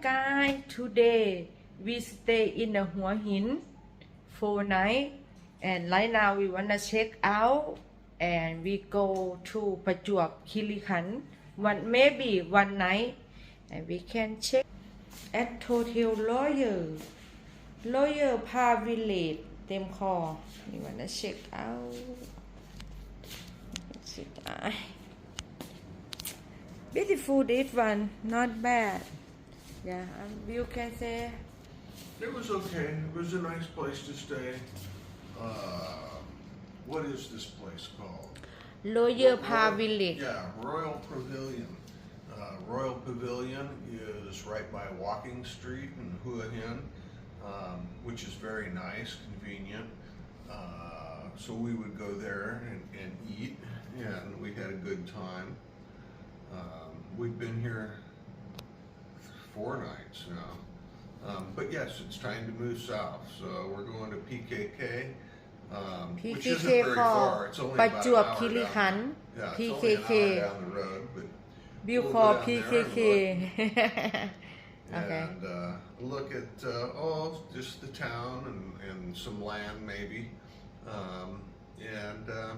guys today we stay in the Hua Hin for night and right now we wanna check out and we go to Prachuap Khiri one maybe one night and we can check at Hotel Lawyer Lawyer Pa Village เต็มคอ we wanna check out check out beautiful this one not bad yeah um, you can say It was okay. It was a nice place to stay. Uh, what is this place called? Royal- Village Yeah, Royal Pavilion. Uh, Royal Pavilion is right by Walking Street in Hua Hin, um, which is very nice, convenient. Uh, so we would go there and, and eat, and we had a good time. Um, we've been here four nights now. Um, but yes, it's time to move south. So we're going to PKK, um, which isn't PKK very คอ far. It's only ประ about จวบ an hour คีรีขัน down. ธ์ Yeah, it's only an PKK hour down the road, but บิว we'll คอ go down there and PKK look. okay and uh, look at uh, oh, just the town and, and some land maybe, um, and um,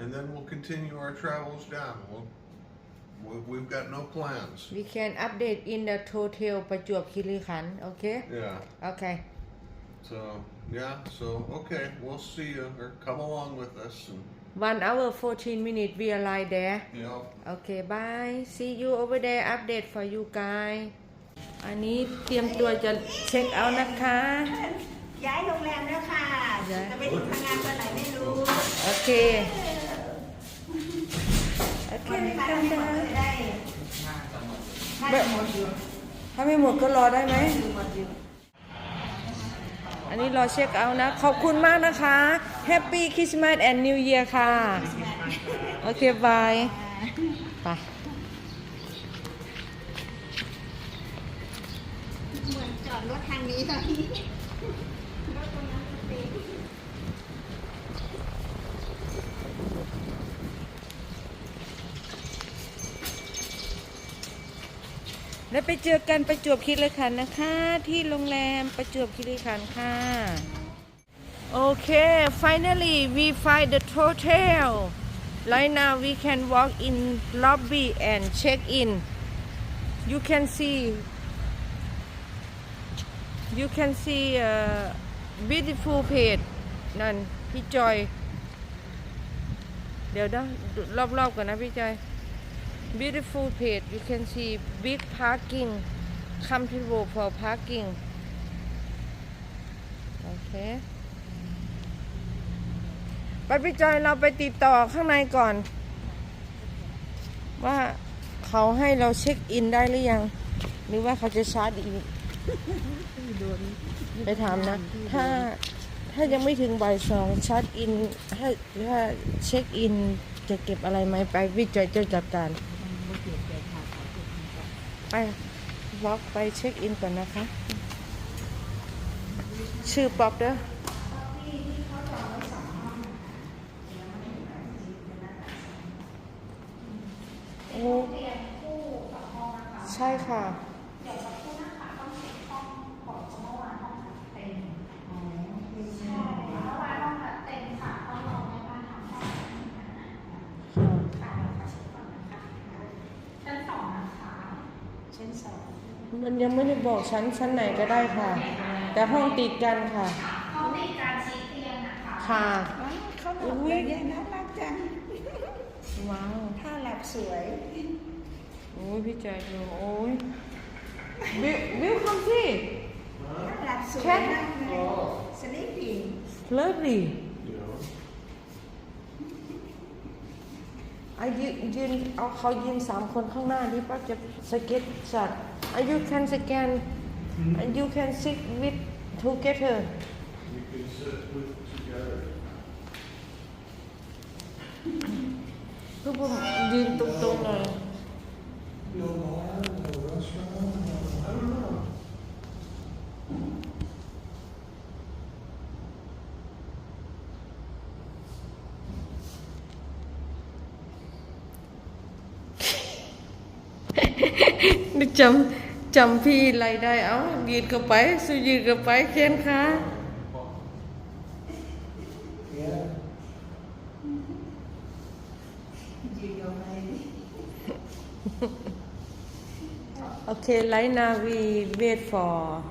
and then we'll continue our travels down. We'll, we, we've got no plans. we can update in the hotel ประจวบคีรีขันธ์ okay Yeah. okay So yeah. So okay, we'll see you or come along with us, and one hour 14 minutes we arrive there you know. okay bye see you over there update for you guys อันนี้เตรียมตัวจะเช็คเอาท์นะคะ ย้ายโรงแรมแล้วค่ะ ย้าย จะไปถึงทำงานตอนไหนไม่รู้ โอเค โอเควันนี้มาทำไม่หมได้ได้ถ้าจะหมดอยู่ถ้าไม่หมดก็รอได้ไหม หมดอยู่อันนี้รอเช็คเอาท์นะ ขอบคุณมากนะคะ Happy Christmas and New Year ค่ะ โอเคบายไปเหมือนจอดรถทางนี้ตอนนี้รถตรงนั้นมันติด แล้วไปเจอกันประจวบคีรีขันธ์นะคะ ที่โรงแรมประจวบคีรีขันธ์ค่ะ โอเค finally we find the hotel right now we can walk in lobby and check in you can see you can see a beautiful page นั่นพี่จอย เดี๋ยวนะรอบๆก่อนนะพี่จอย beautiful page you can see big parking comfortable for parking โอเคไปพี่จอยเราไปติดต่อข้างในก่อน ว่าเขาให้เราเช็คอินได้หรือยัง หรือว่าเขาจะชาร์จอีก ไปถามนะ ถ้าถ้ายังไม่ถึงบ่ายสองชาร์จอิน ถ้าถ้าเช็คอินจะเก็บอะไรไหมไปพี่จอยเจะจัดการ ไปบล็อกไปเช็คอินก่อนนะคะ ชื่อป๊อปเด้อใช่ค่ะ ชั้นสองมันยังไม่ได้บอกชั้นชั้นไหนก็ได้ค่ะ แต่ห้องติดกันค่ะเขามีการชี้เตียงนะคะค่ะเขาหลับเลยเนี่ยน่ารักจังว้าวถ้าหลับสวยโอ้ยพี่ใจดูโอ้ยบิวบิวคำสิหลับสวยแค่นั่งเล ยสลิปปิ้งเลิศดิ You know. ไอ้ยืนยืนเอาเขายืนสามคนข้างหน้านี่ป้าจะสเก็ตสัตว์อายุ can scan you can sit with together You can sit with together. คือผมยืนตรงๆเลย นึกจำจำพี่ไรได้เอายืดกับไปสู้ยืดกับไปแค้นขา Okay, right now we wait for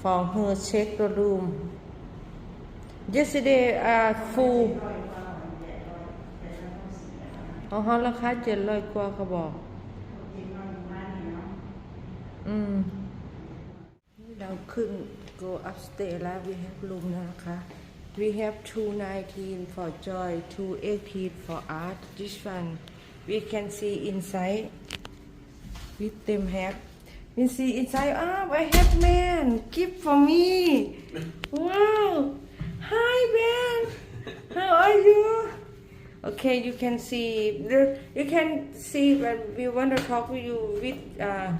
for her check the room. Yesterday, uh, full. ของเขาราคาเจ็ดร้อยกว่าเขาบอก อืม เราขึ้น go upstairs แล้ว we have room นะคะ we have 219 for joy 218 for art this one we can see inside with them have we see inside ah I have man gift for me wow hi Ben how are you okay you can see the, you can see when we want to talk with you with uh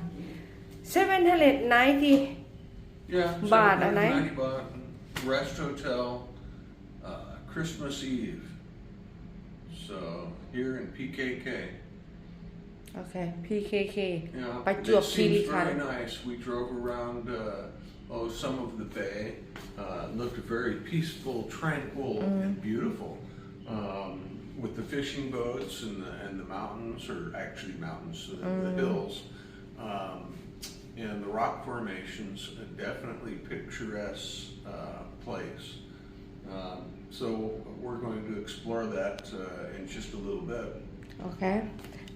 790 yeah, baht, all right? baht, rest hotel, uh, Christmas Eve. So here in PKK. Okay, PKK. Yeah, by it seems very nice. We drove around, uh, oh, some of the bay. Uh, looked very peaceful, tranquil, mm. and beautiful. Um, with the fishing boats and the, and the mountains, or actually mountains, uh, mm. the hills. Um, and the rock formation's a definitely picturesque uh, place. Um, so we're going to explore that uh, in just a little bit. Okay,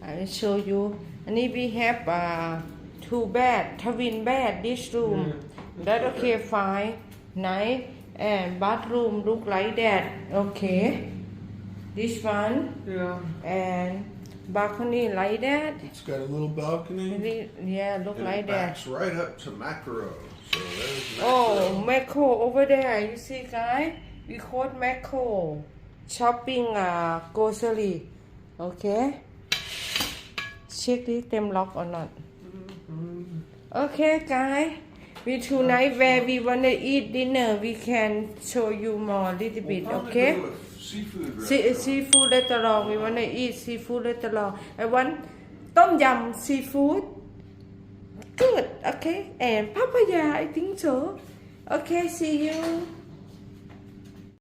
I will show you. And if we have uh, two bed, twin bed, this room, yeah, that okay, okay fine, night, and bathroom look like that, okay. This one, yeah. and balcony like that It's got a little balcony. Really- yeah look And like it that backs right up to Macro. So there's Macro. Oh, Macro over there. You see, guys? We call Macro. Shopping uh, grocery. Okay? Check this, them lock or not. Okay, guys. We tonight where we wanna eat dinner, we can show you more little bit. Okay? seafood See, restaurant. seafood restaurant. We wanna eat seafood restaurant. I want tom yum seafood. Good. Okay. And papaya. I think so. Okay. See you.